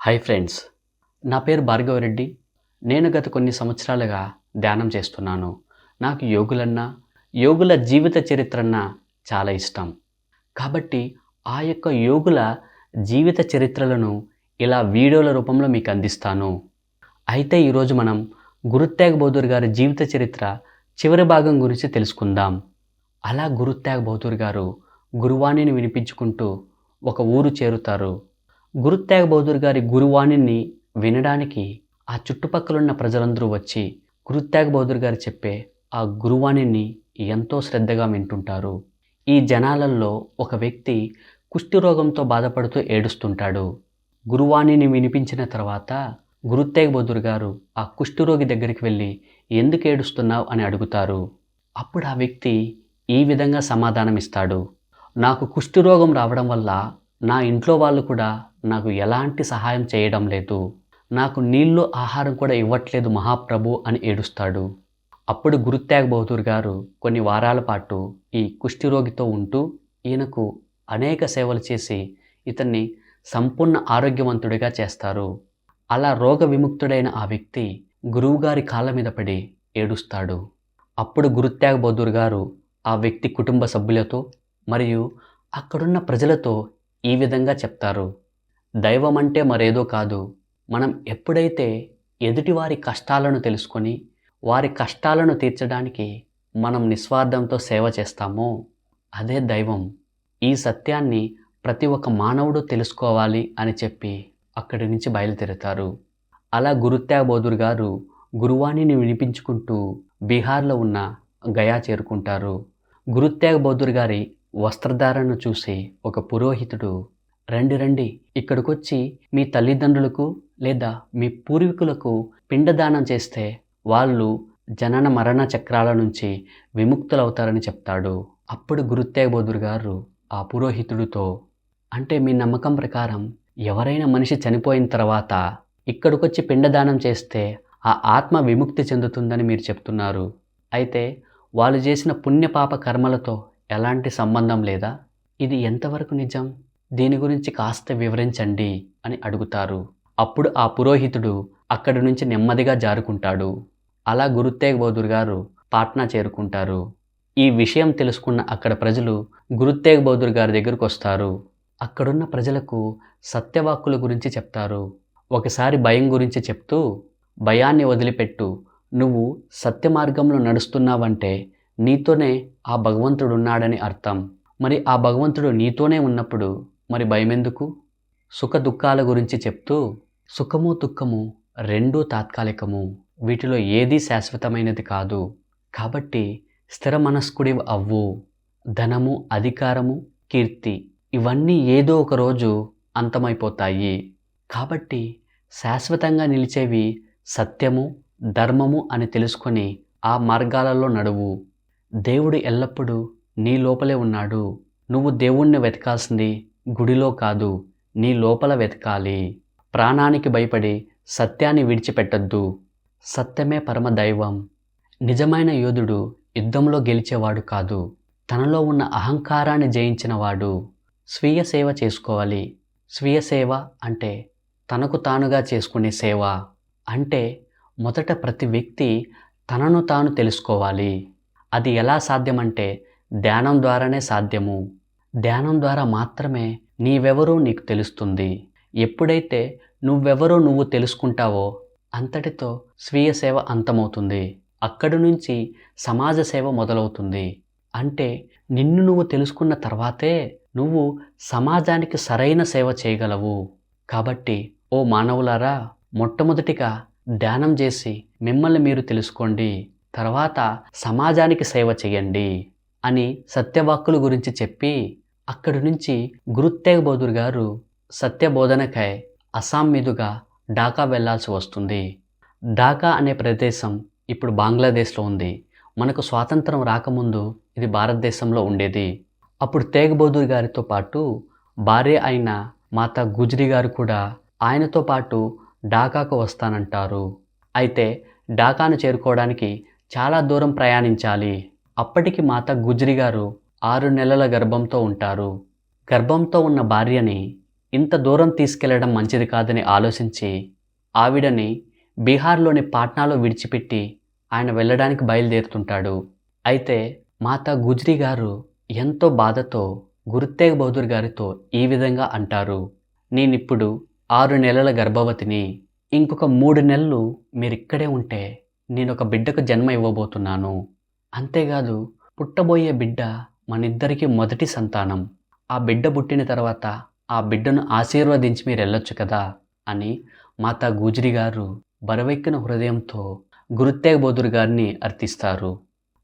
Hi friends నా పేరు భార్గవరెడ్డి నేను గత కొన్ని సంవత్సరాలుగా ధ్యానం చేస్తున్నాను. నాకు యోగులన్నా యోగుల జీవిత చరిత్రన్నా చాలా ఇష్టం. కాబట్టి ఆ యొక్క యోగుల జీవిత చరిత్రలను ఇలా వీడియోల రూపంలో మీకు అందిస్తాను. అయితే ఈరోజు మనం గురుత్యాగ్ బహదూర్ గారి జీవిత చరిత్ర చివరి భాగం గురించి తెలుసుకుందాం. అలా గురుత్యాగ్ బహదూర్ గారు గురువాణిని వినిపించుకుంటూ ఒక ఊరు చేరుతారు. గురుత్యాగ బహదూర్ గారి గురువాణిని వినడానికి ఆ చుట్టుపక్కలున్న ప్రజలందరూ వచ్చి గురుత్యాగ బహదూర్ గారు చెప్పే ఆ గురువాణిని ఎంతో శ్రద్ధగా వింటుంటారు. ఈ జనాలలో ఒక వ్యక్తి కుష్ఠరోగంతో బాధపడుతూ ఏడుస్తుంటాడు. గురువాణిని వినిపించిన తర్వాత గురుత్యాగ బహదూర్ గారు ఆ కుష్ఠరోగి దగ్గరికి వెళ్ళి ఎందుకు ఏడుస్తున్నావు? అని అడుగుతారు. అప్పుడు ఆ వ్యక్తి ఈ విధంగా సమాధానం ఇస్తాడు నాకు కుష్ఠరోగం రావడం వల్ల నా ఇంట్లో వాళ్ళు కూడా నాకు ఎలాంటి సహాయం చేయడం లేదు. నాకు నీళ్ళు ఆహారం కూడా ఇవ్వట్లేదు మహాప్రభు అని ఏడుస్తాడు. అప్పుడు గురుత్యాగ్ బహదూర్ గారు కొన్ని వారాల పాటు ఈ కుష్ఠిరోగితో ఉంటూ ఈయనకు అనేక సేవలు చేసి ఇతన్ని సంపూర్ణ ఆరోగ్యవంతుడిగా చేస్తారు. అలా రోగ విముక్తుడైన ఆ వ్యక్తి గురువుగారి కాళ్ళ మీద పడి ఏడుస్తాడు. అప్పుడు గురుత్యాగ్ బహదూర్ గారు ఆ వ్యక్తి కుటుంబ సభ్యులతో మరియు అక్కడున్న ప్రజలతో ఈ విధంగా చెప్తారు. దైవం అంటే మరేదో కాదు. మనం ఎప్పుడైతే ఎదుటివారి కష్టాలను తెలుసుకొని వారి కష్టాలను తీర్చడానికి మనం నిస్వార్థంతో సేవ చేస్తామో అదే దైవం. ఈ సత్యాన్ని ప్రతి ఒక్క మానవుడు తెలుసుకోవాలి అని చెప్పి అక్కడి నుంచి బయలుదేరుతారు. అలా గురుత్యాగ్ గారు గురువాణిని వినిపించుకుంటూ బీహార్లో ఉన్న గయా చేరుకుంటారు. గురుత్యాగ్ గారి వస్త్రధారణను చూసి ఒక పురోహితుడు రండి రండి. ఇక్కడికొచ్చి మీ తల్లిదండ్రులకు లేదా మీ పూర్వీకులకు పిండదానం చేస్తే వాళ్ళు జనన మరణ చక్రాల నుంచి విముక్తులవుతారని చెప్తాడు. అప్పుడు గురుత్యాగ్ బహదూర్ గారు ఆ పురోహితుడితో అంటే మీ నమ్మకం ప్రకారం ఎవరైనా మనిషి చనిపోయిన తర్వాత ఇక్కడికొచ్చి పిండదానం చేస్తే ఆ ఆత్మ విముక్తి చెందుతుందని మీరు చెప్తున్నారు. అయితే వాళ్ళు చేసిన పుణ్యపాప కర్మలతో ఎలాంటి సంబంధం లేదా? ఇది ఎంతవరకు నిజం? దీని గురించి కాస్త వివరించండి అని అడుగుతారు. అప్పుడు ఆ పురోహితుడు అక్కడి నుంచి నెమ్మదిగా జారుకుంటాడు. అలా గురుత్తేగ్ బహదూర్ గారు పాట్నా చేరుకుంటారు. ఈ విషయం తెలుసుకున్న అక్కడ ప్రజలు గురుత్తేగ్ బహదూర్ గారి దగ్గరకు వస్తారు అక్కడున్న ప్రజలకు సత్యవాక్కుల గురించి చెప్తారు. ఒకసారి భయం గురించి చెప్తూ భయాన్ని వదిలిపెట్టు. నువ్వు సత్య మార్గంలో నడుస్తున్నావంటే నీతోనే ఆ భగవంతుడున్నాడని అర్థం. మరి ఆ భగవంతుడు నీతోనే ఉన్నప్పుడు మరి భయమెందుకు? సుఖ దుఃఖాల గురించి చెప్తూ సుఖము దుఃఖము రెండూ తాత్కాలికము. వీటిలో ఏదీ శాశ్వతమైనది కాదు. కాబట్టి స్థిర మనస్కుడి అవ్వు ధనము అధికారము కీర్తి ఇవన్నీ ఏదో ఒక రోజు అంతమైపోతాయి. కాబట్టి శాశ్వతంగా నిలిచేవి సత్యము ధర్మము అని తెలుసుకొని ఆ మార్గాలలో నడువు. దేవుడు ఎల్లప్పుడూ నీ లోపలే ఉన్నాడు. నువ్వు దేవుణ్ణి వెతకాల్సింది గుడిలో కాదు నీ లోపల వెతకాలి. ప్రాణానికి భయపడి సత్యాన్ని విడిచిపెట్టద్దు. సత్యమే పరమ దైవం నిజమైన యోధుడు యుద్ధంలో గెలిచేవాడు కాదు. తనలో ఉన్న అహంకారాన్ని జయించినవాడు. స్వీయ సేవ చేసుకోవాలి. స్వీయ సేవ అంటే తనకు తానుగా చేసుకునే సేవ అంటే మొదట ప్రతి వ్యక్తి తనను తాను తెలుసుకోవాలి. అది ఎలా సాధ్యమంటే ధ్యానం ద్వారానే సాధ్యము. ధ్యానం ద్వారా మాత్రమే నీవెవరో నీకు తెలుస్తుంది. ఎప్పుడైతే నువ్వెవరో నువ్వు తెలుసుకుంటావో అంతటితో స్వీయ సేవ అంతమవుతుంది. అక్కడి నుంచి సమాజ సేవ మొదలవుతుంది. అంటే నిన్ను నువ్వు తెలుసుకున్న తర్వాతే నువ్వు సమాజానికి సరైన సేవ చేయగలవు. కాబట్టి ఓ మానవులారా మొట్టమొదటిగా ధ్యానం చేసి మిమ్మల్ని మీరు తెలుసుకోండి. తర్వాత సమాజానికి సేవ చేయండి అని సత్యవాక్కుల గురించి చెప్పి అక్కడి నుంచి గురుత్తేగ్ బహదూర్ గారు సత్యబోధనకై అస్సాం మీదుగా ఢాకా వెళ్ళాల్సి వస్తుంది. ఢాకా అనే ప్రదేశం ఇప్పుడు బంగ్లాదేశ్లో ఉంది. మనకు స్వాతంత్రం రాకముందు ఇది భారతదేశంలో ఉండేది. అప్పుడు తేగ్ బహదూర్ గారితో పాటు భార్య అయిన మాతా గుజ్రీ గారు కూడా ఆయనతో పాటు ఢాకాకు వస్తానంటారు. అయితే ఢాకాను చేరుకోవడానికి చాలా దూరం ప్రయాణించాలి. అప్పటికి మాత గుజ్రీ గారు ఆరు నెలల గర్భంతో ఉంటారు. గర్భంతో ఉన్న భార్యని ఇంత దూరం తీసుకెళ్ళడం మంచిది కాదని ఆలోచించి ఆవిడని బీహార్లోని పాట్నాలో విడిచిపెట్టి ఆయన వెళ్ళడానికి బయలుదేరుతుంటాడు. అయితే మాతా గుజ్రీ గారు ఎంతో బాధతో గురుతేగ్ బహదూర్ గారితో ఈ విధంగా అంటారు. నేనిప్పుడు ఆరు నెలల గర్భవతిని ఇంకొక మూడు నెలలు మీరిక్కడే ఉంటే నేను ఒక బిడ్డకు జన్మ ఇవ్వబోతున్నాను. అంతేకాదు పుట్టబోయే బిడ్డ మనిద్దరికి మొదటి సంతానం. ఆ బిడ్డ పుట్టిన తర్వాత ఆ బిడ్డను ఆశీర్వదించి మీరు వెళ్ళొచ్చు కదా అని మాతా గుజ్రీ గారు బరవెక్కిన హృదయంతో గురుత్తేగ బహదూర్ గారిని అర్థిస్తారు.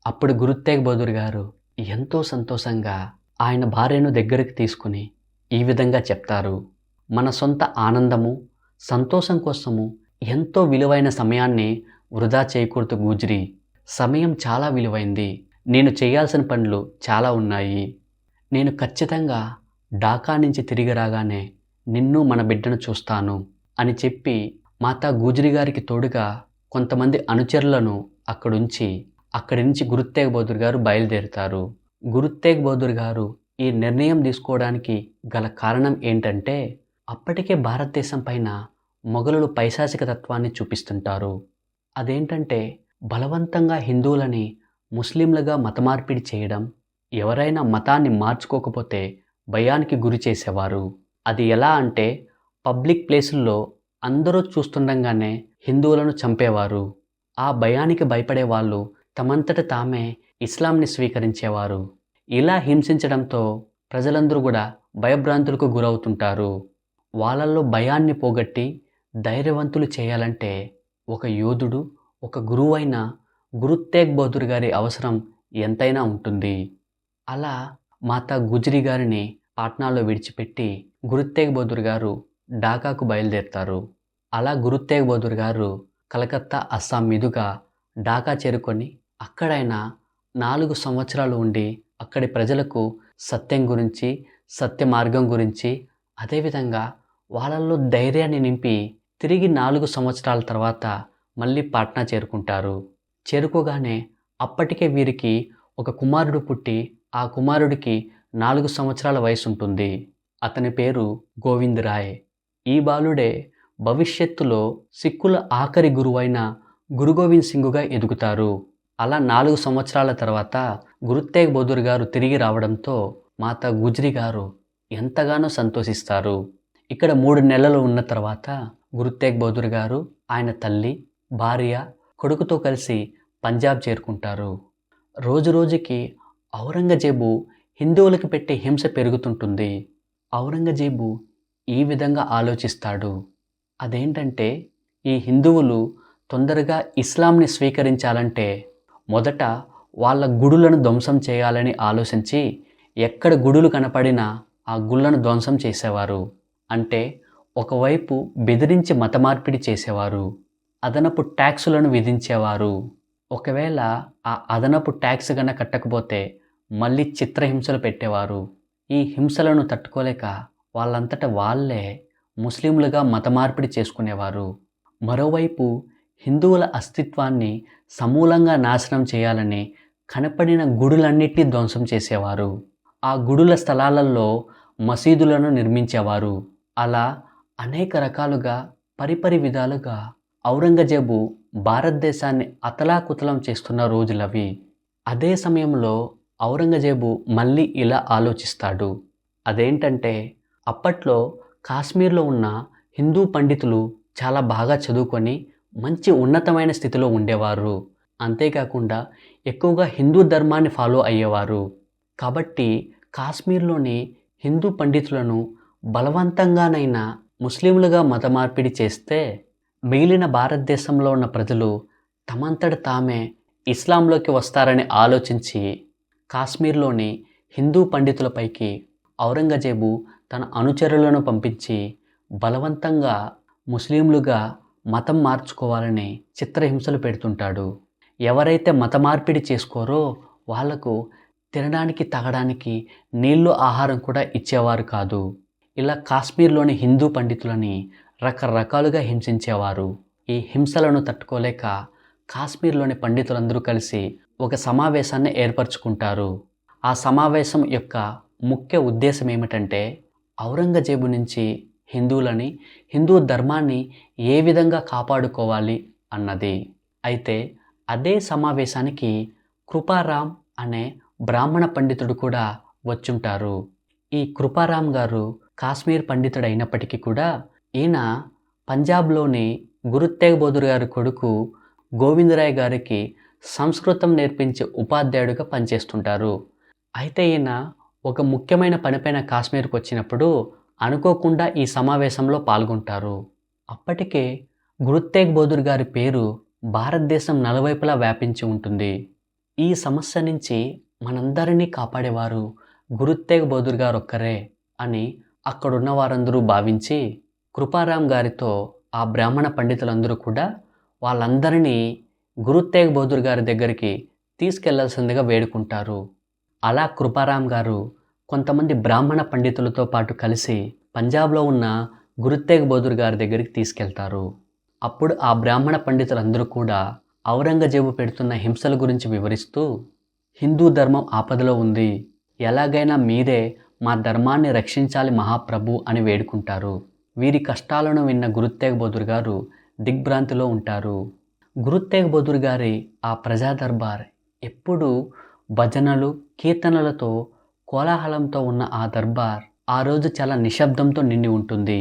అప్పుడు గురుత్తేగ బహదూర్ గారు ఎంతో సంతోషంగా ఆయన భార్యను దగ్గరికి తీసుకుని ఈ విధంగా చెప్తారు. మన సొంత ఆనందము సంతోషం కోసము ఎంతో విలువైన సమయాన్ని వృధా చేయకూడదు గుజ్రీ. సమయం చాలా విలువైంది. నేను చేయాల్సిన పనులు చాలా ఉన్నాయి. నేను ఖచ్చితంగా ఢాకా నుంచి తిరిగి రాగానే నిన్ను మన బిడ్డను చూస్తాను అని చెప్పి మాతా గూజరి గారికి తోడుగా కొంతమంది అనుచరులను అక్కడుంచి అక్కడి నుంచి గురుత్తేగ్ బహదూర్ గారు బయలుదేరుతారు. గురుత్తేగ్ బహదూర్ గారు ఈ నిర్ణయం తీసుకోవడానికి గల కారణం ఏంటంటే అప్పటికే భారతదేశం పైన మొఘలులు పైశాచిక తత్వాన్ని చూపిస్తుంటారు. అదేంటంటే బలవంతంగా హిందువులని ముస్లింలుగా మతమార్పిడి చేయడం ఎవరైనా మతాన్ని మార్చుకోకపోతే భయానికి గురి చేసేవారు. అది ఎలా అంటే పబ్లిక్ ప్లేసుల్లో అందరూ చూస్తుండగానే హిందువులను చంపేవారు. ఆ భయానికి భయపడే వాళ్ళు తమంతట తామే ఇస్లాంని స్వీకరించేవారు. ఇలా హింసించడంతో ప్రజలందరూ కూడా భయభ్రాంతులకు గురవుతుంటారు. వాళ్ళల్లో భయాన్ని పోగొట్టి ధైర్యవంతులు చేయాలంటే ఒక యోధుడు ఒక గురువైన గురు తేగ్ బహదూర్ గారి అవసరం ఎంతైనా ఉంటుంది. అలా మాతా గుజ్రీ గారిని పాట్నాలో విడిచిపెట్టి గురు తేగ్ బహదూర్ గారు ఢాకాకు బయలుదేరుతారు. అలా గురు తేగ్ బహదూర్ గారు కలకత్తా అస్సాం మీదుగా ఢాకా చేరుకొని అక్కడైనా నాలుగు సంవత్సరాలు ఉండి అక్కడి ప్రజలకు సత్యం గురించి సత్య మార్గం గురించి అదేవిధంగా వాళ్ళల్లో ధైర్యాన్ని నింపి తిరిగి నాలుగు సంవత్సరాల తర్వాత మళ్ళీ పాట్నా చేరుకుంటారు. చేరుకోగానే అప్పటికే వీరికి ఒక కుమారుడు పుట్టి ఆ కుమారుడికి నాలుగు సంవత్సరాల వయసు ఉంటుంది అతని పేరు గోవింద్ రాయ్ ఈ బాలుడే భవిష్యత్తులో సిక్కుల ఆఖరి గురువైన గురు గోవింద్ సింగుగా ఎదుగుతారు. అలా నాలుగు సంవత్సరాల తర్వాత గురుతేగ్ బహదూర్ గారు తిరిగి రావడంతో మాత గుజ్రీ గారు ఎంతగానో సంతోషిస్తారు. ఇక్కడ మూడు నెలలు ఉన్న తర్వాత గురుతేగ్ బహదూర్ గారు ఆయన తల్లి భార్య కొడుకుతో కలిసి పంజాబ్ చేరుకుంటారు. రోజు రోజుకి ఔరంగజేబు హిందువులకు పెట్టే హింస పెరుగుతుంటుంది. ఔరంగజేబు ఈ విధంగా ఆలోచిస్తాడు. అదేంటంటే ఈ హిందువులు తొందరగా ఇస్లాంని స్వీకరించాలంటే మొదట వాళ్ళ గుడులను ధ్వంసం చేయాలని ఆలోచించి ఎక్కడ గుడులు కనపడినా ఆ గుళ్ళను ధ్వంసం చేసేవారు. అంటే ఒకవైపు బెదిరించి మత మార్పిడి చేసేవారు. అదనపు ట్యాక్సులను విధించేవారు. ఒకవేళ ఆ అదనపు ట్యాక్స్ గన కట్టకపోతే మళ్ళీ చిత్రహింసలు పెట్టేవారు. ఈ హింసలను తట్టుకోలేక వాళ్ళంతట వాళ్ళే ముస్లింలుగా మత మార్పిడి చేసుకునేవారు. మరోవైపు హిందువుల అస్తిత్వాన్ని సమూలంగా నాశనం చేయాలని కనపడిన గుడులన్నిటినీ ధ్వంసం చేసేవారు. ఆ గుడుల స్థలాలలో మసీదులను నిర్మించేవారు. అలా అనేక రకాలుగా పరిపరి విధాలుగా ఔరంగజేబు భారతదేశాన్ని అతలాకుతలం చేస్తున్న రోజులవి అదే సమయంలో ఔరంగజేబు మళ్ళీ ఇలా ఆలోచిస్తాడు. అదేంటంటే అప్పట్లో కాశ్మీర్లో ఉన్న హిందూ పండితులు చాలా బాగా చదువుకొని మంచి ఉన్నతమైన స్థితిలో ఉండేవారు. అంతేకాకుండా ఎక్కువగా హిందూ ధర్మాన్ని ఫాలో అయ్యేవారు. కాబట్టి కాశ్మీర్లోని హిందూ పండితులను బలవంతంగానైనా ముస్లింలుగా మత మార్పిడి చేస్తే మిగిలిన భారతదేశంలో ఉన్న ప్రజలు తమంతట తామే ఇస్లాంలోకి వస్తారని ఆలోచించి కాశ్మీర్లోని హిందూ పండితులపైకి ఔరంగజేబు తన అనుచరులను పంపించి బలవంతంగా ముస్లింలుగా మతం మార్చుకోవాలని చిత్రహింసలు పెడుతుంటాడు. ఎవరైతే మత మార్పిడి చేసుకోరో వాళ్ళకు తినడానికి తాగడానికి నీళ్ళు ఆహారం కూడా ఇచ్చేవారు కాదు. ఇలా కాశ్మీర్లోని హిందూ పండితులని రకరకాలుగా హింసించేవారు. ఈ హింసలను తట్టుకోలేక కాశ్మీర్లోని పండితులందరూ కలిసి ఒక సమావేశాన్ని ఏర్పరచుకుంటారు. ఆ సమావేశం యొక్క ముఖ్య ఉద్దేశం ఏమిటంటే ఔరంగజేబు నుంచి హిందువులని హిందూ ధర్మాన్ని ఏ విధంగా కాపాడుకోవాలి అన్నది. అయితే అదే సమావేశానికి కృపారాం అనే బ్రాహ్మణ పండితుడు కూడా వచ్చుంటారు. ఈ కృపారాం గారు కాశ్మీర్ పండితుడు అయినప్పటికీ కూడా ఈయన పంజాబ్లోని గురు తేగ్ బహదూర్ గారి కొడుకు గోవిందరాయ్ గారికి సంస్కృతం నేర్పించే ఉపాధ్యాయుడిగా పనిచేస్తుంటారు. అయితే ఈయన ఒక ముఖ్యమైన పనిపైన కాశ్మీర్కి వచ్చినప్పుడు అనుకోకుండా ఈ సమావేశంలో పాల్గొంటారు. అప్పటికే గురు తేగ్ బహదూర్ గారి పేరు భారతదేశం నలువైపులా వ్యాపించి ఉంటుంది. ఈ సమస్య నుంచి మనందరినీ కాపాడేవారు గురు తేగ్ బహదూర్ గారు ఒక్కరే అని అక్కడున్న వారందరూ భావించి కృపారాం గారితో ఆ బ్రాహ్మణ పండితులందరూ కూడా వాళ్ళందరినీ గురు తేగ్ బహదూర్ గారి దగ్గరికి తీసుకెళ్ళాల్సిందిగా వేడుకుంటారు. అలా కృపారాం గారు కొంతమంది బ్రాహ్మణ పండితులతో పాటు కలిసి పంజాబ్లో ఉన్న గురు తేగ్ బహదూర్ గారి దగ్గరికి తీసుకెళ్తారు. అప్పుడు ఆ బ్రాహ్మణ పండితులందరూ కూడా ఔరంగజేబు పెడుతున్న హింసల గురించి వివరిస్తూ హిందూ ధర్మం ఆపదలో ఉంది. ఎలాగైనా మీరే మా ధర్మాన్ని రక్షించాలి మహాప్రభు అని వేడుకుంటారు. వీరి కష్టాలను విన్న గురుతేగ్ బహదూర్ గారు దిగ్భ్రాంతిలో ఉంటారు. గురుతేగ్ బహదూర్ గారి ఆ ప్రజా దర్బార్ ఎప్పుడూ భజనలు కీర్తనలతో కోలాహలంతో ఉన్న ఆ దర్బార్ ఆ రోజు చాలా నిశ్శబ్దంతో నిండి ఉంటుంది.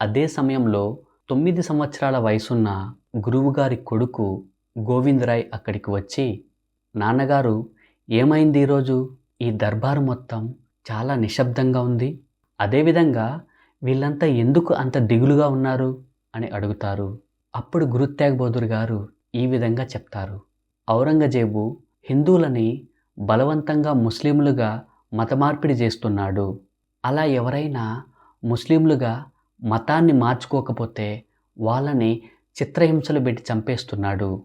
అదే సమయంలో తొమ్మిది సంవత్సరాల వయసున్న గురువుగారి కొడుకు గోవిందరాయ్ అక్కడికి వచ్చి నాన్నగారు ఏమైంది ఈరోజు ఈ దర్బారు మొత్తం చాలా నిశ్శబ్దంగా ఉంది. అదేవిధంగా వీళ్ళంతా ఎందుకు అంత దిగులుగా ఉన్నారు? అని అడుగుతారు. అప్పుడు గురు తేగ్ బహదూర్ గారు ఈ విధంగా చెప్తారు. ఔరంగజేబు హిందువులని బలవంతంగా ముస్లింలుగా మతమార్పిడి చేస్తున్నాడు. అలా ఎవరైనా ముస్లింలుగా మతాన్ని మార్చుకోకపోతే వాళ్ళని చిత్రహింసలు పెట్టి చంపేస్తున్నాడు.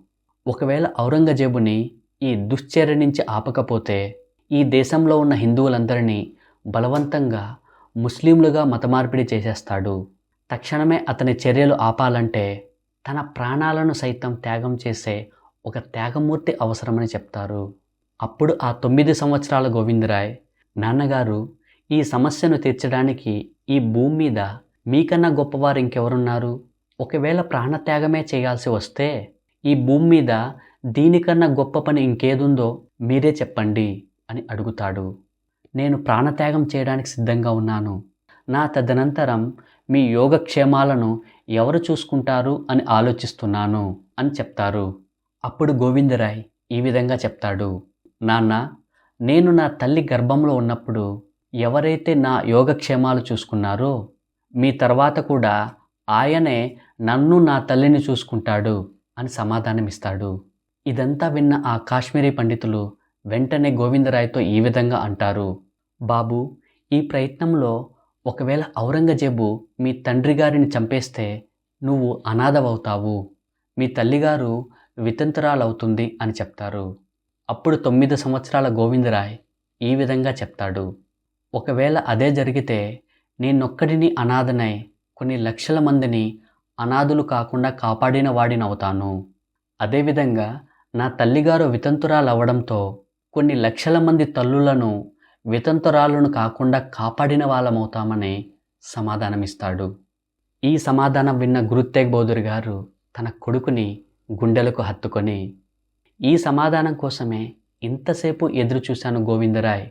ఒకవేళ ఔరంగజేబుని ఈ దుశ్చర్య నుంచి ఆపకపోతే ఈ దేశంలో ఉన్న హిందువులందరినీ బలవంతంగా ముస్లింలుగా మతమార్పిడి చేసేస్తాడు. తక్షణమే అతని చర్యలు ఆపాలంటే తన ప్రాణాలను సైతం త్యాగం చేసే ఒక త్యాగమూర్తి అవసరమని చెప్తారు. అప్పుడు ఆ తొమ్మిది సంవత్సరాల గోవిందరాయ్ నాన్నగారు ఈ సమస్యను తీర్చడానికి ఈ భూమి మీద మీకన్నా గొప్పవారు ఇంకెవరున్నారు? ఒకవేళ ప్రాణత్యాగమే చేయాల్సి వస్తే ఈ భూమి మీద దీనికన్నా గొప్ప పని ఇంకేదుందో మీరే చెప్పండి అని అడుగుతాడు. నేను ప్రాణత్యాగం చేయడానికి సిద్ధంగా ఉన్నాను. నా తదనంతరం మీ యోగక్షేమాలను ఎవరు చూసుకుంటారు అని ఆలోచిస్తున్నాను అని చెప్తారు. అప్పుడు గోవిందరాయ్ ఈ విధంగా చెప్తాడు. నాన్న నేను నా తల్లి గర్భంలో ఉన్నప్పుడు ఎవరైతే నా యోగక్షేమాలు చూసుకున్నారో మీ తర్వాత కూడా ఆయనే నన్ను నా తల్లిని చూసుకుంటాడు అని సమాధానమిస్తాడు. ఇదంతా విన్న ఆ కాశ్మీరీ పండితులు వెంటనే గోవిందరాయ్తో ఈ విధంగా అంటారు. బాబు ఈ ప్రయత్నంలో ఒకవేళ ఔరంగజేబు మీ తండ్రి గారిని చంపేస్తే నువ్వు అనాథవవుతావు. మీ తల్లిగారు వితంతురాలవుతుంది అని చెప్తారు. అప్పుడు తొమ్మిది సంవత్సరాల గోవిందరాయ్ ఈ విధంగా చెప్తాడు. ఒకవేళ అదే జరిగితే నేనొక్కడిని అనాథనై కొన్ని లక్షల మందిని అనాథులు కాకుండా కాపాడిన వాడినవుతాను. అదేవిధంగా నా తల్లిగారు వితంతురాలవ్వడంతో కొన్ని లక్షల మంది తల్లులను వితంతురాలను కాకుండా కాపాడిన వాళ్ళమవుతామని సమాధానమిస్తాడు. ఈ సమాధానం విన్న గురుతేగ్ బౌద్ధురి గారు తన కొడుకుని గుండెలకు హత్తుకొని ఈ సమాధానం కోసమే ఇంతసేపు ఎదురు చూశాను గోవిందరాయ్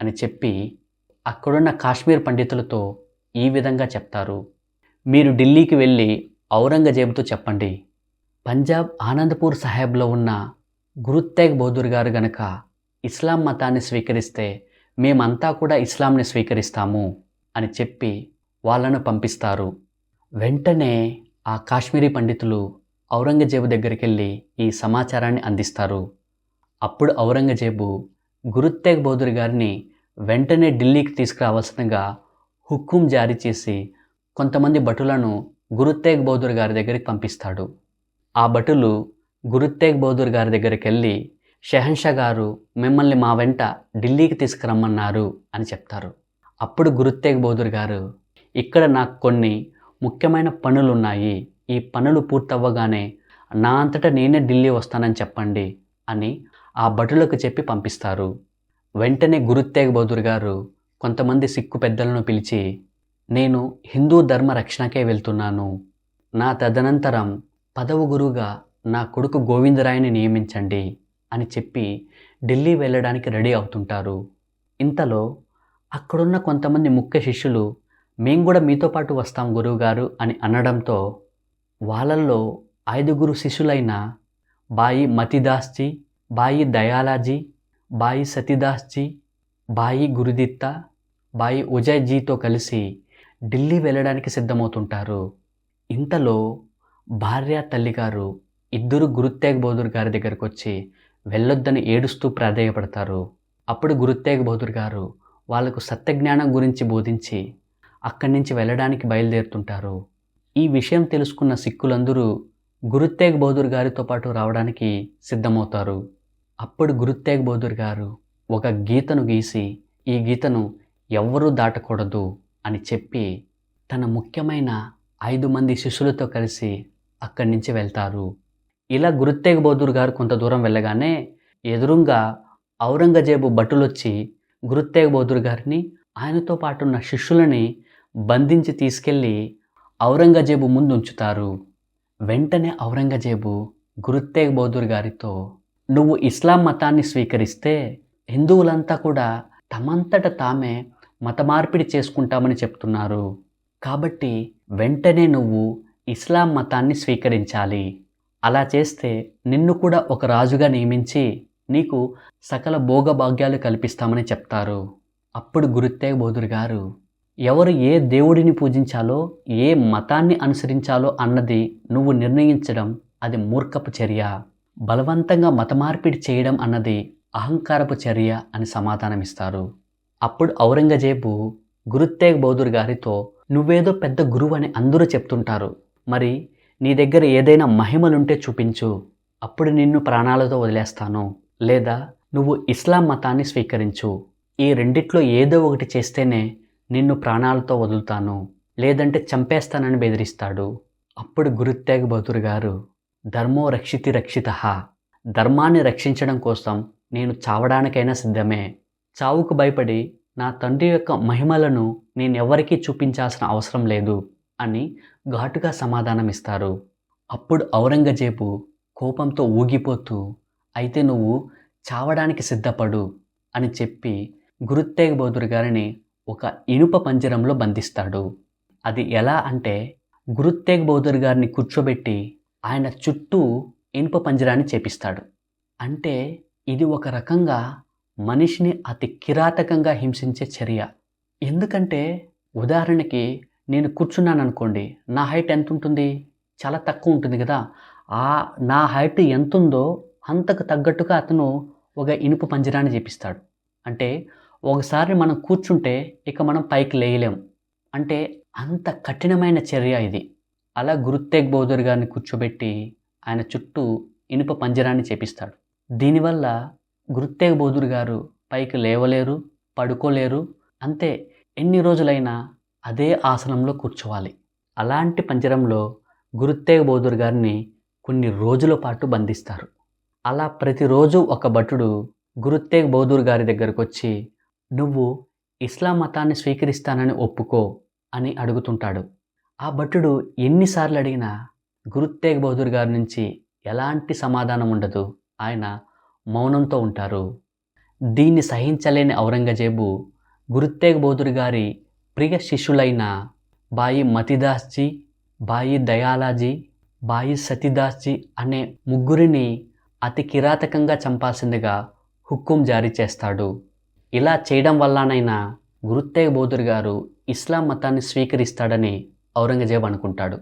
అని చెప్పి అక్కడున్న కాశ్మీర్ పండితులతో ఈ విధంగా చెప్తారు. మీరు ఢిల్లీకి వెళ్ళి ఔరంగజేబుతో చెప్పండి. పంజాబ్ ఆనందపూర్ సాహెబ్లో ఉన్న గురుతేగ్ బోధుర్ గారు గనక ఇస్లాం మతాన్ని స్వీకరిస్తే మేమంతా కూడా ఇస్లాంని స్వీకరిస్తాము అని చెప్పి వాళ్ళను పంపిస్తారు. వెంటనే ఆ కాశ్మీరీ పండితులు ఔరంగజేబు దగ్గరికి వెళ్ళి ఈ సమాచారాన్ని అందిస్తారు. అప్పుడు ఔరంగజేబు గురుతేగ్ బౌద్ధురి గారిని వెంటనే ఢిల్లీకి తీసుకురావాల్సిందిగా హుక్కుం జారీ చేసి కొంతమంది భటులను గురుతేగ్ బౌదర్ గారి దగ్గరికి పంపిస్తాడు. ఆ భటులు గురుతేగ్ బౌద్ధుర్ గారి దగ్గరికి వెళ్ళి షెహన్షా గారు మిమ్మల్ని మా వెంట ఢిల్లీకి తీసుకురమ్మన్నారు అని చెప్తారు. అప్పుడు గురుతేగ్ బౌద్ధుర్ గారు ఇక్కడ నాకు కొన్ని ముఖ్యమైన పనులు ఉన్నాయి ఈ పనులు పూర్తవ్వగానే నా అంతటా నేనే ఢిల్లీ వస్తానని చెప్పండి అని ఆ భటులకు చెప్పి పంపిస్తారు. వెంటనే గురుతేగ్ బౌద్ధుర్ గారు కొంతమంది సిక్కు పెద్దలను పిలిచి నేను హిందూ ధర్మ రక్షణకే వెళ్తున్నాను. నా తదనంతరం పదవు గురువుగా నా కొడుకు గోవిందరాయని నియమించండి. అని చెప్పి ఢిల్లీ వెళ్ళడానికి రెడీ అవుతుంటారు. ఇంతలో అక్కడున్న కొంతమంది ముఖ్య శిష్యులు మేము కూడా మీతో పాటు వస్తాం గురువుగారు అని అనడంతో వాళ్ళల్లో ఐదుగురు శిష్యులైన బాయి మతిదాస్జీ బాయి దయాలాజీ బాయి సతీదాస్జీ బాయి గురుదిత్త బాయి ఉజయ్జీతో కలిసి ఢిల్లీ వెళ్ళడానికి సిద్ధమవుతుంటారు. ఇంతలో భార్య తల్లిగారు ఇద్దరు గురుతేగ్ బోధుర్ గారి దగ్గరకు వచ్చి వెళ్ళొద్దని ఏడుస్తూ ప్రాధేయపడతారు. అప్పుడు గురుత్తేగ బహదూర్ గారు వాళ్ళకు సత్యజ్ఞానం గురించి బోధించి అక్కడి నుంచి వెళ్ళడానికి బయలుదేరుతుంటారు. ఈ విషయం తెలుసుకున్న సిక్కులందరూ గురుత్తేగ బహదూర్ గారితో పాటు రావడానికి సిద్ధమవుతారు. అప్పుడు గురుత్తేగ బహదూర్ గారు ఒక గీతను గీసి ఈ గీతను ఎవ్వరూ దాటకూడదు అని చెప్పి తన ముఖ్యమైన ఐదు మంది శిష్యులతో కలిసి అక్కడి నుంచి వెళ్తారు. ఇలా గురుతేగ్ బహదూర్ గారు కొంత దూరం వెళ్ళగానే ఎదురుగా ఔరంగజేబు భటులొచ్చి గురుతేగ్ బహదూర్ గారిని ఆయనతో పాటు ఉన్న శిష్యులని బంధించి తీసుకెళ్ళి ఔరంగజేబు ముందు ఉంచుతారు వెంటనే ఔరంగజేబు గురుత్తేగ్ బహదూర్ గారితో నువ్వు ఇస్లాం మతాన్ని స్వీకరిస్తే హిందువులంతా కూడా తమంతట తామే మత మార్పిడి చేసుకుంటామని చెప్తున్నారు. కాబట్టి వెంటనే నువ్వు ఇస్లాం మతాన్ని స్వీకరించాలి. అలా చేస్తే నిన్ను కూడా ఒక రాజుగా నియమించి నీకు సకల భోగభాగ్యాలు కల్పిస్తామని చెప్తారు. అప్పుడు గురుత్తేగ బౌద్ధుడు గారు ఎవరు ఏ దేవుడిని పూజించాలో ఏ మతాన్ని అనుసరించాలో అన్నది నువ్వు నిర్ణయించడం అది మూర్ఖపు చర్య. బలవంతంగా మత మార్పిడి చేయడం అన్నది అహంకారపు చర్య అని సమాధానమిస్తారు. అప్పుడు ఔరంగజేబు గురుతేగ్ బౌద్ధుడు గారితో నువ్వేదో పెద్ద గురువు అని అందరూ చెప్తుంటారు. మరి నీ దగ్గర ఏదైనా మహిమలుంటే చూపించు. అప్పుడు నిన్ను ప్రాణాలతో వదిలేస్తాను. లేదా నువ్వు ఇస్లాం మతాన్ని స్వీకరించు. ఈ రెండిట్లో ఏదో ఒకటి చేస్తేనే నిన్ను ప్రాణాలతో వదులుతాను. లేదంటే చంపేస్తానని బెదిరిస్తాడు. అప్పుడు గురుత్యాగ బహదూర్ గారు ధర్మో రక్షితి రక్షిత. ధర్మాన్ని రక్షించడం కోసం నేను చావడానికైనా సిద్ధమే. చావుకు భయపడి నా తండ్రి యొక్క మహిమలను నేనెవరికీ చూపించాల్సిన అవసరం లేదు అని ఘాటుగా సమాధానమిస్తారు. అప్పుడు ఔరంగజేబు కోపంతో ఊగిపోతూ అయితే నువ్వు చావడానికి సిద్ధపడు అని చెప్పి గురుత్తేగ్ బహదూర్ గారిని ఒక ఇనుప పంజరంలో బంధిస్తాడు. అది ఎలా అంటే గురుత్తేగ్ బహదూర్ గారిని కూర్చోబెట్టి ఆయన చుట్టూ ఇనుప పంజరాన్ని చేపిస్తాడు. అంటే ఇది ఒక రకంగా మనిషిని అతి కిరాతకంగా హింసించే చర్య. ఎందుకంటే ఉదాహరణకి నేను కూర్చున్నాను అనుకోండి నా హైట్ ఎంత ఉంటుంది చాలా తక్కువ ఉంటుంది కదా. ఆ నా హైట్ ఎంత ఉందో అంతకు తగ్గట్టుగా అతను ఒక ఇనుప పంజరాన్ని చేపిస్తాడు. అంటే ఒకసారి మనం కూర్చుంటే ఇక మనం పైకి లేయలేం. అంటే అంత కఠినమైన చర్య ఇది. అలా గురుతేగ్ బౌద్ధర్ గారిని కూర్చోబెట్టి ఆయన చుట్టూ ఇనుప పంజరాన్ని చేపిస్తాడు. దీనివల్ల గురుతేగ్ బౌద్ధుడు గారు పైకి లేవలేరు పడుకోలేరు. అంతే ఎన్ని రోజులైనా అదే ఆసనంలో కూర్చోవాలి. అలాంటి పంజరంలో గురుత్తేగ బౌద్ధుడు గారిని కొన్ని రోజుల పాటు బంధిస్తారు. అలా ప్రతిరోజు ఒక భటుడు గురుత్తేగ్ బౌద్ధుడు గారి దగ్గరకు వచ్చి నువ్వు ఇస్లాం మతాన్ని స్వీకరిస్తానని ఒప్పుకో అని అడుగుతుంటాడు. ఆ భటుడు ఎన్నిసార్లు అడిగినా గురుత్తేగ్ బౌద్ధుడు గారి నుంచి ఎలాంటి సమాధానం ఉండదు. ఆయన మౌనంతో ఉంటారు. దీన్ని సహించలేని ఔరంగజేబు గురుత్తేగ బౌద్ధుడు గారి ప్రియ శిష్యులైన బాయి మతిదాస్జీ బాయి దయాలాజీ బాయి సతీదాస్జీ అనే ముగ్గురిని అతి కిరాతకంగా చంపాల్సిందిగా హుక్కుం జారీ చేస్తాడు. ఇలా చేయడం వల్లనైనా గురుత్తేగ బోధుర్ గారు ఇస్లాం మతాన్ని స్వీకరిస్తాడని ఔరంగజేబు అనుకుంటాడు.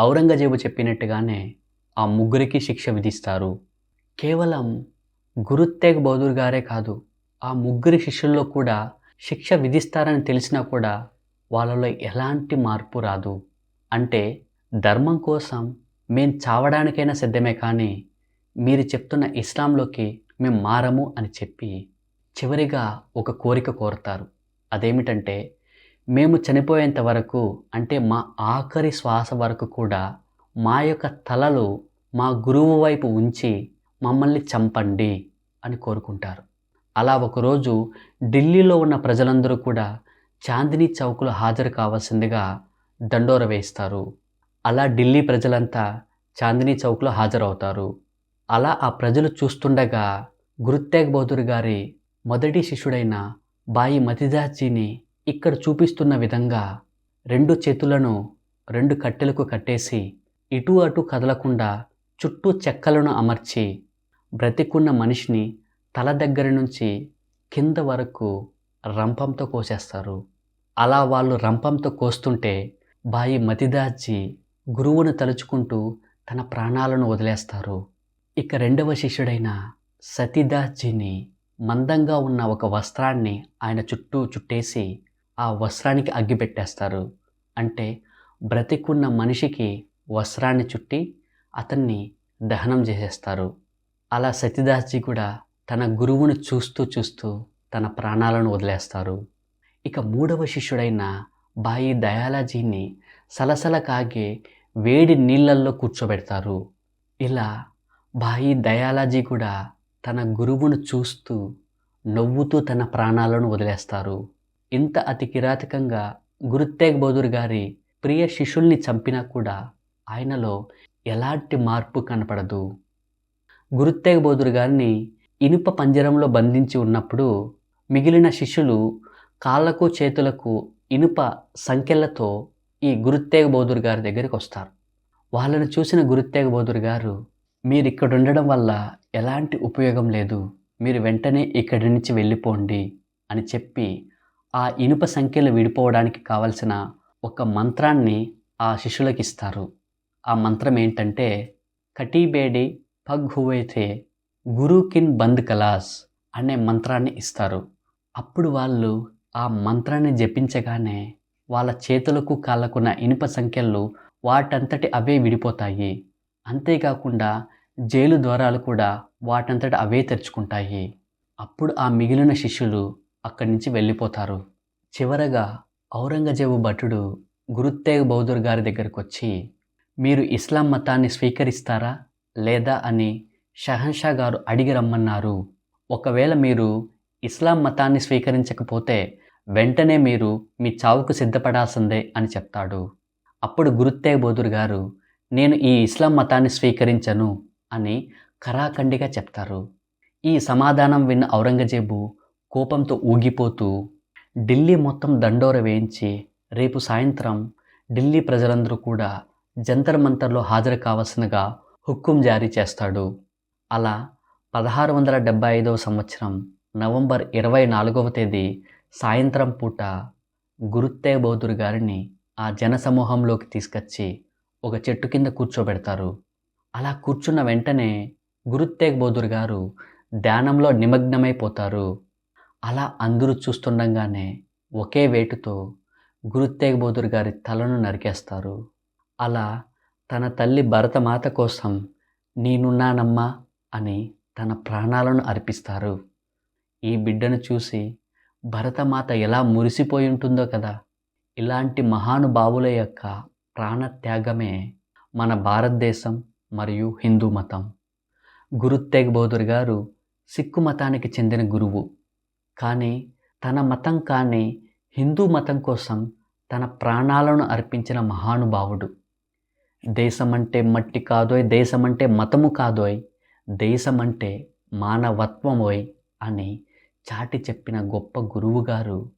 ఔరంగజేబు చెప్పినట్టుగానే ఆ ముగ్గురికి శిక్ష విధిస్తారు. కేవలం గురుత్తేగ బోధుర్ గారే కాదు ఆ ముగ్గురి శిష్యుల్లో కూడా శిక్ష విధిస్తారని తెలిసినా కూడా వాళ్ళలో ఎలాంటి మార్పు రాదు. అంటే ధర్మం కోసం మేం చావడానికైనా సిద్ధమే కానీ మీరు చెప్తున్న ఇస్లాంలోకి మేము మారము అని చెప్పి చివరిగా ఒక కోరిక కోరుతారు. అదేమిటంటే మేము చనిపోయేంత వరకు అంటే మా ఆఖరి శ్వాస వరకు కూడా మా యొక్క తలలు మా గురువు వైపు ఉంచి మమ్మల్ని చంపండి అని కోరుకుంటారు. అలా ఒకరోజు ఢిల్లీలో ఉన్న ప్రజలందరూ కూడా చాందినీ చౌక్లో హాజరు కావాల్సిందిగా దండోర వేయిస్తారు అలా ఢిల్లీ ప్రజలంతా చాందినీ చౌక్లో హాజరవుతారు. అలా ఆ ప్రజలు చూస్తుండగా గురు తేగ్ బహదూర్ గారి మొదటి శిష్యుడైన బాయి మతిదాస్జీని ఇక్కడ చూపిస్తున్న విధంగా రెండు చేతులను రెండు కట్టెలకు కట్టేసి ఇటు అటు కదలకుండా చుట్టూ చెక్కలను అమర్చి బ్రతికున్న మనిషిని తల దగ్గర నుంచి కింద వరకు రంపంతో కోసేస్తారు. అలా వాళ్ళు రంపంతో కోస్తుంటే బాయి మతిదాస్జీ గురువును తలుచుకుంటూ తన ప్రాణాలను వదిలేస్తారు. ఇక రెండవ శిష్యుడైన సతీదాస్జీని మందంగా ఉన్న ఒక వస్త్రాన్ని ఆయన చుట్టూ చుట్టేసి ఆ వస్త్రానికి అగ్గిపెట్టేస్తారు. అంటే బ్రతికున్న మనిషికి వస్త్రాన్ని చుట్టి అతన్ని దహనం చేసేస్తారు. అలా సతీదాస్జీ కూడా తన గురువును చూస్తూ చూస్తూ తన ప్రాణాలను వదిలేస్తారు. ఇక మూడవ శిష్యుడైన బాయి దయాలాజీని సలసల కాగే వేడి నీళ్ళల్లో కూర్చోబెడతారు. ఇలా బాయి దయాలాజీ కూడా తన గురువును చూస్తూ నవ్వుతూ తన ప్రాణాలను వదిలేస్తారు. ఇంత అతి కిరాతకంగా గురు బహదూర్ గారి ప్రియ శిష్యుల్ని చంపినా కూడా ఆయనలో ఎలాంటి మార్పు కనపడదు. గురు బహదూర్ గారిని ఇనుప పంజరంలో బంధించి ఉన్నప్పుడు మిగిలిన శిష్యులు కాళ్ళకు చేతులకు ఇనుప సంఖ్యలతో ఈ గురుత్తేగ తేగ్ గారి దగ్గరికి వస్తారు. వాళ్ళను చూసిన గురుత్తేగ తేగ్ గారు మీరు ఇక్కడ ఉండడం వల్ల ఎలాంటి ఉపయోగం లేదు. మీరు వెంటనే ఇక్కడి నుంచి వెళ్ళిపోండి అని చెప్పి ఆ ఇనుప సంఖ్యలు విడిపోవడానికి కావలసిన ఒక మంత్రాన్ని ఆ శిష్యులకు ఇస్తారు. ఆ మంత్రం ఏంటంటే కటీబేడి పగ్ హువైతే గురు కిన్ బంద్ కలాస్ అనే మంత్రాన్ని ఇస్తారు. అప్పుడు వాళ్ళు ఆ మంత్రాన్ని జపించగానే వాళ్ళ చేతులకు కాళ్ళకున్న ఇనుప సంఖ్యలు వాటంతటి అవే విడిపోతాయి. అంతేకాకుండా జైలు ద్వారాలు కూడా వాటంతట అవే తెరుచుకుంటాయి. అప్పుడు ఆ మిగిలిన శిష్యులు అక్కడి నుంచి వెళ్ళిపోతారు. చివరగా ఔరంగజేబు భటుడు గురుతేగ్ బౌద్ధుర్ గారి దగ్గరకు వచ్చి మీరు ఇస్లాం మతాన్ని స్వీకరిస్తారా లేదా? అని షహన్షా గారు అడిగి రమ్మన్నారు. ఒకవేళ మీరు ఇస్లాం మతాన్ని స్వీకరించకపోతే వెంటనే మీరు మీ చావుకు సిద్ధపడాల్సిందే అని చెప్తాడు. అప్పుడు గురుత్తేగ్ బోధుర్ గారు నేను ఈ ఇస్లాం మతాన్ని స్వీకరించను అని కరాఖండిగా చెప్తారు. ఈ సమాధానం విన్న ఔరంగజేబు కోపంతో ఊగిపోతూ ఢిల్లీ మొత్తం దండోర వేయించి రేపు సాయంత్రం ఢిల్లీ ప్రజలందరూ కూడా జంతర్ మంతర్లో హాజరు కావలసినగా హుక్కుం జారీ చేస్తాడు. అలా పదహారు వందల డెబ్బై ఐదవ సంవత్సరం నవంబర్ ఇరవై నాలుగవ తేదీ సాయంత్రం పూట గురుత్తే బౌద్ధుడు గారిని ఆ జనసమూహంలోకి తీసుకొచ్చి ఒక చెట్టు కింద కూర్చోబెడతారు. అలా కూర్చున్న వెంటనే గురుత్తేగ్ బౌద్ధుడు గారు ధ్యానంలో నిమగ్నమైపోతారు. అలా అందరూ చూస్తుండగానే ఒకే వేటుతో గురుత్తేగ్ బౌద్ధుడు గారి తలను నరికేస్తారు. అలా తన తల్లి భరతమాత కోసం నేనున్నానమ్మా అని తన ప్రాణాలను అర్పిస్తారు. ఈ బిడ్డను చూసి భరతమాత ఎలా మురిసిపోయి ఉంటుందో కదా! ఇలాంటి మహానుభావుల యొక్క ప్రాణత్యాగమే మన భారతదేశం మరియు హిందూ మతం. గురు తేగ్ బహదూర్ గారు సిక్కు మతానికి చెందిన గురువు. కానీ తన మతం కానీ హిందూ మతం కోసం తన ప్రాణాలను అర్పించిన మహానుభావుడు. దేశమంటే మట్టి కాదోయ్ దేశమంటే మతము కాదోయ్ దేశమంటే మానవత్వమోయ్ అని చాటి చెప్పిన గొప్ప గురువు గారు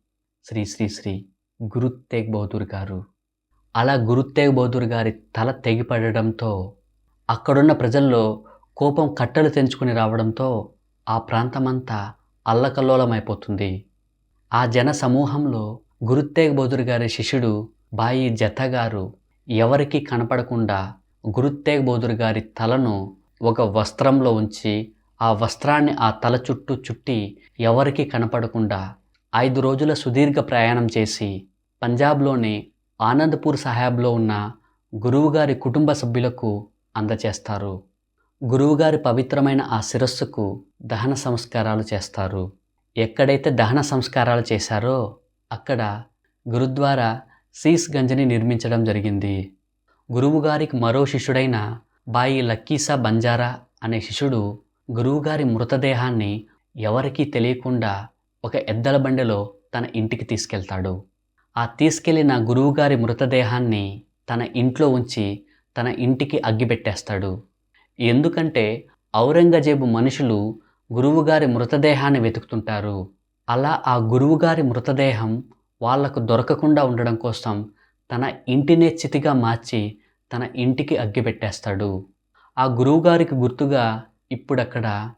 శ్రీ శ్రీ శ్రీ గురు తేగ్ బహదూర్ గారు. అలా గురు తేగ్ బహదూర్ గారి తల తెగిపడడంతో అక్కడున్న ప్రజల్లో కోపం కట్టలు తెంచుకుని రావడంతో ఆ ప్రాంతమంతా అల్లకల్లోలమైపోతుంది. ఆ జన సమూహంలో గురు తేగ్ బహదూర్ గారి శిష్యుడు బాయి జత గారు ఎవరికీ కనపడకుండా గురు తేగ్ బహదూర్ గారి తలను ఒక వస్త్రంలో ఉంచి ఆ వస్త్రాన్ని ఆ తల చుట్టూ చుట్టి ఎవరికీ కనపడకుండా ఐదు రోజుల సుదీర్ఘ ప్రయాణం చేసి పంజాబ్లోని ఆనందపూర్ సాహాబ్లో ఉన్న గురువుగారి కుటుంబ సభ్యులకు అందచేస్తారు. గురువుగారి పవిత్రమైన ఆ శిరస్సుకు దహన సంస్కారాలు చేస్తారు. ఎక్కడైతే దహన సంస్కారాలు చేశారో అక్కడ గురుద్వారా సీస్ గంజని నిర్మించడం జరిగింది. గురువుగారికి మరో శిష్యుడైన బాయి లక్కీసా బంజారా అనే శిష్యుడు గురువుగారి మృతదేహాన్ని ఎవరికీ తెలియకుండా ఒక ఎద్దల బండిలో తన ఇంటికి తీసుకెళ్తాడు. ఆ తీసుకెళ్ళిన గురువుగారి మృతదేహాన్ని తన ఇంట్లో ఉంచి తన ఇంటికి అగ్గిపెట్టేస్తాడు. ఎందుకంటే ఔరంగజేబు మనుషులు గురువుగారి మృతదేహాన్ని వెతుకుతుంటారు. అలా ఆ గురువుగారి మృతదేహం వాళ్ళకు దొరకకుండా ఉండడం కోసం తన ఇంటినే చితిగా మార్చి తన ఇంటికి అగ్గిపెట్టేస్తాడు ఆ గురువుగారికి గుర్తుగా ఇప్పుడక్కడ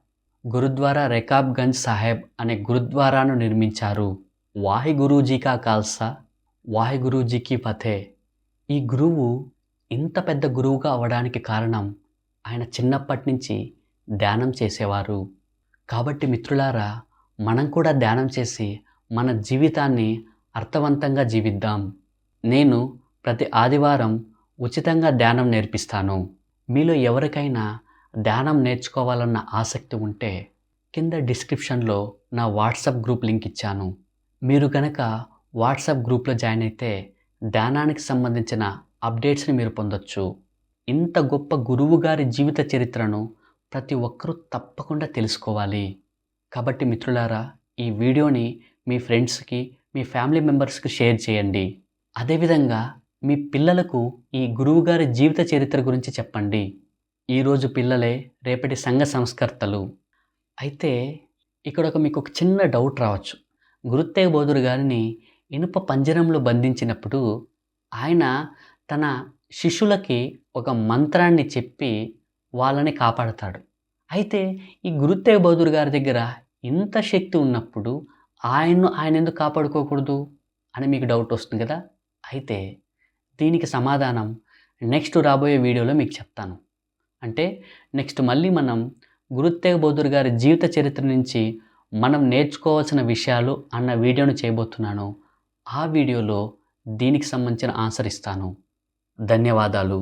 గురుద్వారా రెకాబ్గంజ్ సాహెబ్ అనే గురుద్వారాను నిర్మించారు. వాహి గురూజీ కాల్సా వాహి గురూజీకి ఫతే. ఈ గురువు ఇంత పెద్ద గురువుగా అవడానికి కారణం ఆయన చిన్నప్పటి నుంచి ధ్యానం చేసేవారు. కాబట్టి మిత్రులారా మనం కూడా ధ్యానం చేసి మన జీవితాన్ని అర్థవంతంగా జీవిద్దాం. నేను ప్రతి ఆదివారం ఉచితంగా ధ్యానం నేర్పిస్తాను. మీలో ఎవరికైనా ధ్యానం నేర్చుకోవాలన్న ఆసక్తి ఉంటే కింద డిస్క్రిప్షన్లో నా వాట్సాప్ గ్రూప్ లింక్ ఇచ్చాను. మీరు కనుక వాట్సాప్ గ్రూప్లో జాయిన్ అయితే ధ్యానానికి సంబంధించిన అప్డేట్స్ని మీరు పొందొచ్చు. ఇంత గొప్ప గురువు గారి జీవిత చరిత్రను ప్రతి ఒక్కరూ తప్పకుండా తెలుసుకోవాలి. కాబట్టి మిత్రులారా ఈ వీడియోని మీ ఫ్రెండ్స్కి మీ ఫ్యామిలీ మెంబర్స్కి షేర్ చేయండి. అదేవిధంగా మీ పిల్లలకు ఈ గురువుగారి జీవిత చరిత్ర గురించి చెప్పండి. ఈరోజు పిల్లలే రేపటి సంఘ సంస్కర్తలు. అయితే ఇక్కడ ఒక మీకు ఒక చిన్న డౌట్ రావచ్చు. గురుత్తేగ బోధుడు గారిని ఇనుప పంజరంలో బంధించినప్పుడు ఆయన తన శిష్యులకి ఒక మంత్రాన్ని చెప్పి వాళ్ళని కాపాడతాడు. అయితే ఈ గురుత్తేగ బోధుడు గారి దగ్గర ఇంత శక్తి ఉన్నప్పుడు ఆయన్ను ఆయన ఎందుకు కాపాడుకోకూడదు? అని మీకు డౌట్ వస్తుంది కదా? అయితే దీనికి సమాధానం నెక్స్ట్ రాబోయే వీడియోలో మీకు చెప్తాను. అంటే నెక్స్ట్ మళ్ళీ మనం గురుత్తేగ బోధుర్ గారి జీవిత చరిత్ర నుంచి మనం నేర్చుకోవాల్సిన విషయాలు అన్న వీడియోను చేయబోతున్నాను. ఆ వీడియోలో దీనికి సంబంధించిన ఆన్సర్ ఇస్తాను. ధన్యవాదాలు.